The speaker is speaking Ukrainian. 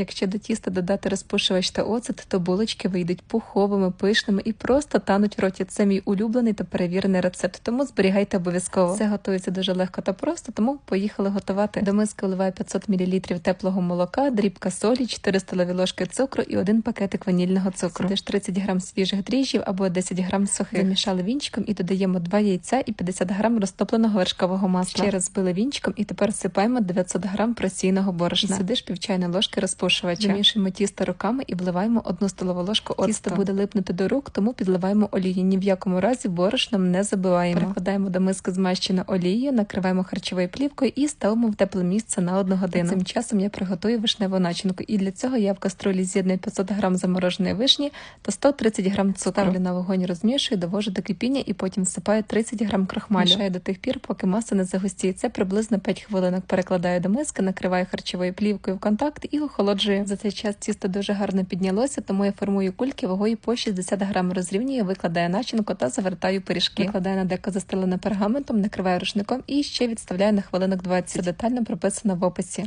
Якщо до тіста додати розпушувач та оцет, то булочки вийдуть пуховими, пишними і просто тануть в роті. Це мій улюблений та перевірений рецепт, тому зберігайте обов'язково. Все готується дуже легко та просто, тому поїхали готувати. До миски вливаю 500 мл теплого молока, дрібка солі, 4 столові ложки цукру і один пакетик ванільного цукру. Теж 30 грам свіжих дріжджів або 10 грам сухих. Замішали вінчиком і додаємо 2 яйця і 50 грам розтопленого вершкового масла. Ще раз збили вінчиком і тепер всипаємо 900 грам просійного борошна. І сюди ж пів чайної ложки розпушувача. Замішуємо тісто руками і вливаємо одну столову ложку оцту. Тісто буде липнути до рук, тому підливаємо олію. Ні в якому разі борошном не забиваємо. Перекладаємо до миски змащену олією, накриваємо харчовою плівкою і ставимо в тепле місце на одну годину. Цим часом я приготую вишневу начинку. І для цього я в каструлі з'єдную 500 грам замороженої вишні та 130 грам цукру. Ставлю на вогонь, розмішую, довожу до кипіння і потім всипаю 30 грам крохмалю. Мішаю до тих пір, поки маса не загустіє. Це приблизно 5 хвилинок. Перекладаю до миски, накриваю харчовою плівкою в контакт і охолоджую. За цей час тісто дуже гарно піднялося, тому я формую кульки вагою по 60 грам. Розрівнюю, викладаю начинку та завертаю пиріжки. Викладаю на деко застелене пергаментом, накриваю рушником і ще відставляю на хвилинок 20. Це детально прописано в описі.